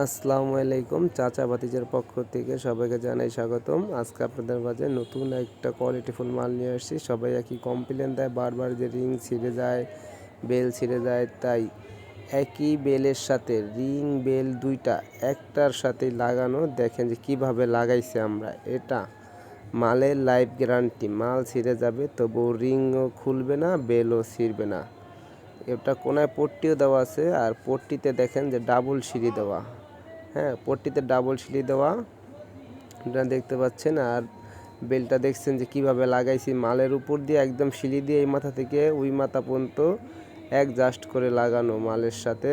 আসসালামু আলাইকুম, চাচা ভাতিজার পক্ষ থেকে সবাইকে জানাই স্বাগতম। আজকে আপনাদের মাঝে নতুন একটা কোয়ালিটিফুল মাল নিয়ে আসছি। সবাই একই কমপ্লেন দেয়, বারবার যে রিং ছিঁড়ে যায় বেল ছিঁড়ে যায়, তাই একই বেলের সাথে রিং বেল দুইটা একটার সাথে লাগানো। দেখেন যে কীভাবে লাগাইছে আমরা। এটা মালের লাইফ গ্যারান্টি মাল ছিঁড়ে যাবে তবু রিংও খুলবে না বেলও ছিঁড়বে না। এটা কোনায় পট্টিও দেওয়া আছে, আর পট্টিতে দেখেন যে ডাবল সিঁড়ি দেওয়া। হ্যাঁ পট্টিতে ডাবল সিলি দেওয়া। এটা দেখতে পাচ্ছেন, আর বেলটা দেখছেন যে কীভাবে লাগাইছি। মালের উপর দিয়ে একদম সিঁড়ি দিয়ে এই মাথা থেকে ওই মাথা পর্যন্ত এক জাস্ট করে লাগানো মালের সাথে,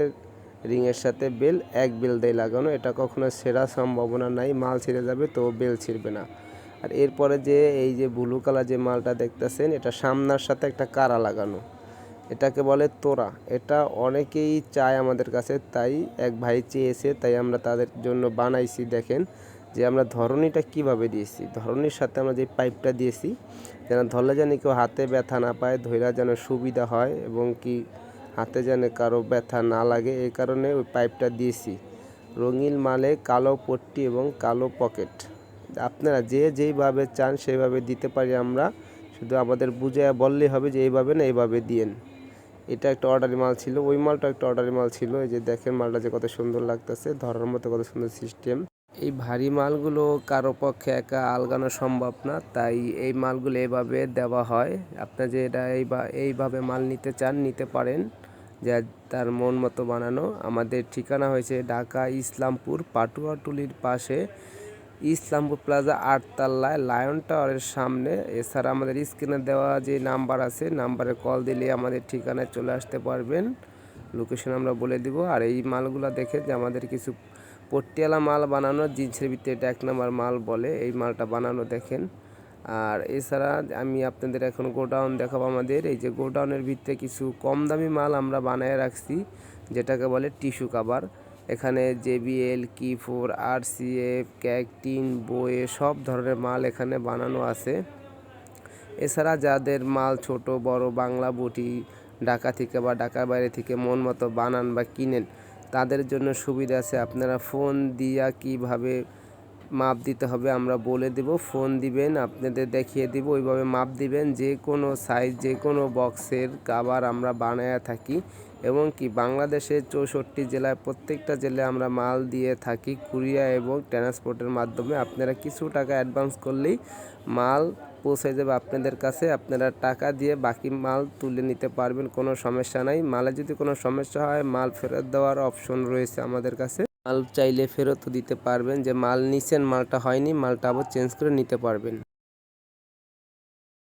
রিংয়ের সাথে বেল, এক বেল দিয়ে লাগানো। এটা কখনো সেরা সম্ভাবনা নাই, মাল ছিঁড়ে যাবে তো বেল ছিঁড়বে না। আর এরপরে যে এই যে ব্লু কালার যে মালটা দেখতেছেন, এটা সামনার সাথে একটা কারা লাগানো। এটাকে বলে তোরা। এটা অনেকেই চায় আমাদের কাছে, তাই এক ভাই চেয়েছে, তাই আমরা তাদের জন্য বানাইছি। দেখেন যে আমরা ধরনীটা কীভাবে দিয়েছি। ধরনীর সাথে আমরা যে পাইপটা দিয়েছি, যেন ধরলে যেন কেউ হাতে ব্যথা না পায় ধৈরা যেন সুবিধা হয় এবং কি হাতে যেন কারও ব্যথা না লাগে এই কারণে ওই পাইপটা দিয়েছি। রঙিন মালে কালো পট্টি এবং কালো পকেট। আপনারা যে যেইভাবে চান, সেইভাবে দিতে পারি আমরা। শুধু আমাদের বুঝে বললেই হবে যে এইভাবে না এইভাবে দিয়েন। এটা একটা অর্ডারি মাল ছিল, ওই মালটা একটা অর্ডারি মাল ছিল, এই যে দেখেন মালটা যে কত সুন্দর লাগতেছে, ধরার মতো কত সুন্দর সিস্টেম এই ভারী মালগুলো কারও পক্ষে একা আলগানো সম্ভব না, তাই এই মালগুলো এইভাবে দেওয়া হয়। আপনি যে এটা এই এইভাবে মাল নিতে চান, নিতে পারেন, যে তার মন মতো বানানো। আমাদের ঠিকানা হয়েছে ঢাকা ইসলামপুর, পাটুয়াটুলির পাশে ইসলামপুর প্লাজা আটতলায় লায়ন টাওয়ারের সামনে। এছাড়া আমাদের স্ক্রিনে দেওয়া যে নাম্বার আছে, নাম্বারে কল দিলে আমাদের ঠিকানায় চলে আসতে পারবেন। লোকেশন আমরা বলে দিব। আর এই মালগুলো দেখে যে আমাদের কিছু পটিয়ালা মাল বানানো, জিন্সের ভিতরে এটা এক নম্বর মাল বলে, এই মালটা বানানো দেখেন। আর এছাড়া আমি আপনাদের এখন গোডাউন দেখাবো আমাদের। এই যে গোডাউনের ভিতরে কিছু কম দামি মাল আমরা বানায় রাখছি, যেটাকে বলে টিস্যু কাভার। এখানে জেবিএল কি ফোর, আর সি এফ, ক্যাকটিন বয়ে সব ধরনের মাল এখানে বানানো আছে। এছাড়া যাদের মাল ছোট, বড়, বাংলা বটি, ঢাকা থেকে বা ঢাকার বাইরে থেকে মন মতো বানান বা কিনেন, তাদের জন্য সুবিধা আছে। আপনারা ফোন দিয়া কীভাবে মাপ দিতে হবে আমরা বলে দেব। ফোন দিবেন, আপনাদের দেখিয়ে দিব, ওইভাবে মাপ দিবেন। যে কোনো সাইজ যে কোনো বক্সের কাবার আমরা বানায়া থাকি। এবং কি বাংলাদেশের চৌষট্টি জেলায় প্রত্যেকটা জেলায় আমরা মাল দিয়ে থাকি কুরিয়া এবং ট্রান্সপোর্টের মাধ্যমে। আপনারা কিছু টাকা অ্যাডভান্স করলেই মাল পৌঁছে যাবে আপনাদের কাছে। আপনারা টাকা দিয়ে বাকি মাল তুলে নিতে পারবেন, কোনো সমস্যা নাই। মালে যদি কোনো সমস্যা হয়, মাল ফেরত দেওয়ার অপশন রয়েছে আমাদের কাছে। মাল চাইলে ফেরতও দিতে পারবেন, যে মাল নিছেন, মালটা হয়নি, মালটা আবার চেঞ্জ করে নিতে পারবেন।